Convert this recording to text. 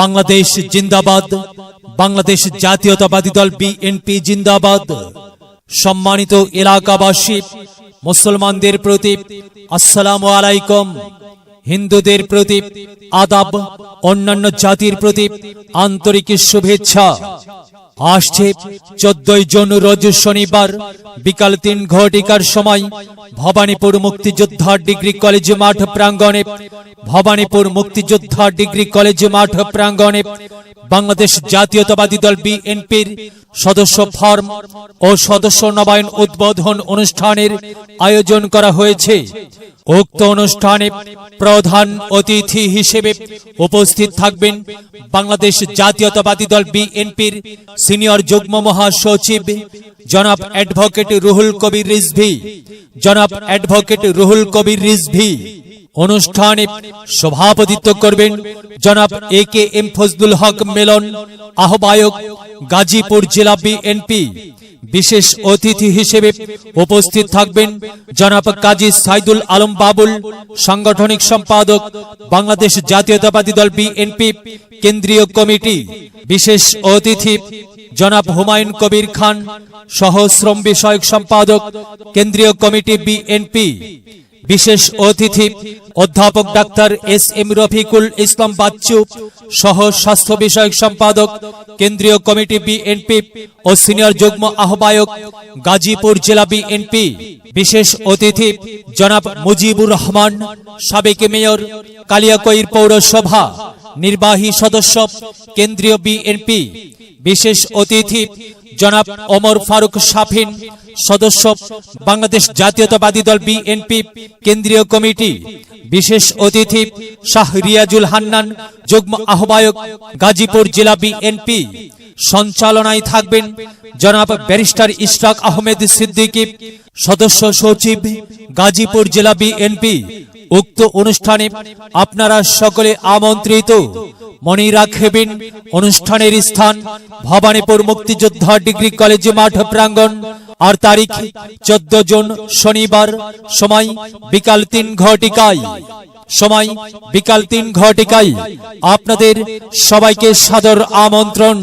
বাংলাদেশ জিন্দাবাদ, বাংলাদেশ জাতীয়তাবাদী দল বিএনপি জিন্দাবাদ। সম্মানিত এলাকাবাসী, মুসলমানদের প্রতি আসসালামু আলাইকুম, হিন্দুদের প্রতি আদাব, অন্যান্য জাতির প্রতি আন্তরিক শুভেচ্ছা। আসছে চোদ্দই জুন রোজ শনিবার, বিকাল তিন ঘটিকার সময়, ভবানীপুর মুক্তিযোদ্ধা ডিগ্রি কলেজ মাঠ প্রাঙ্গণে, ভবানীপুর মুক্তিযোদ্ধা ডিগ্রি কলেজ মাঠ প্রাঙ্গণে বাংলাদেশ জাতীয়তাবাদী দল বিএনপির সদস্য ফর্ম ও সদস্য নবায়ন উদ্বোধন অনুষ্ঠানের আয়োজন করা হয়েছে। উক্ত অনুষ্ঠানে প্রধান অতিথি হিসেবে উপস্থিত থাকবেন বাংলাদেশ জাতীয়তাবাদী দল বিএনপির সিনিয়র যুগ্ম মহাসচিব জনাব অ্যাডভোকেট রুহুল কবির রিজভি। জনাব অ্যাডভোকেট রুহুল কবির রিজভি। অনুষ্ঠানে সভাপতিত্ব করবেন জনাব A K M Fazlul Haque Melon, আহ্বায়ক গাজীপুর জেলা বিএনপি। বিশেষ অতিথি হিসেবে উপস্থিত থাকবেন জনাব কাজী সাইদুল আলম বাবুল, সাংগঠনিক সম্পাদক বাংলাদেশ জাতীয়তাবাদী দল বিএনপি, কেন্দ্রীয় কমিটি, বিশেষ অতিথি জনাব হুমায়ুন কবির খান সহশ্রম বিষয়ক সম্পাদক, কেন্দ্রীয় কমিটি বিএনপি। বিশেষ অতিথি অধ্যাপক ডাক্তার এস এম রফিকুল ইসলাম বাচ্চু, সহ স্বাস্থ্য বিষয়ক সম্পাদক, কেন্দ্রীয় কমিটি বিএনপি ও সিনিয়র যুগ্ম আহ্বায়ক, গাজীপুর জেলা বিএনপি বিশেষ অতিথি জনাব মুজিবুর রহমান, সাবেক মেয়র কালিয়াকৈর পৌরসভা, নির্বাহী সদস্য, কেন্দ্রীয় বিএনপি বিশেষ অতিথি জনাব ওমর ফারুক সাফিন সদস্য বাংলাদেশ জাতীয়তাবাদী দল বিএনপি, কেন্দ্রীয় কমিটি, বিশেষ অতিথি শাহ রিয়াজুল হান্নান, যুগ্ম আহ্বায়ক গাজীপুর জেলা বিএনপি। সঞ্চালনায় থাকবেন জনাব ব্যারিস্টার ইশরাক আহমেদ সিদ্দিকী, সদস্য সচিব গাজীপুর জেলা বিএনপি। উক্ত অনুষ্ঠানে আপনারা সকলে আমন্ত্রিত। মনে রাখবেন অনুষ্ঠানের স্থান ভবানীপুর মুক্তিযোদ্ধা ডিগ্রি কলেজ মাঠ প্রাঙ্গণ। আর তারিখ চোদ্দ জুন শনিবার সময় বিকাল তিন ঘটিকায়। সময় বিকাল তিন ঘটিকায়। আপনাদের সবাইকে সাদর আমন্ত্রণ।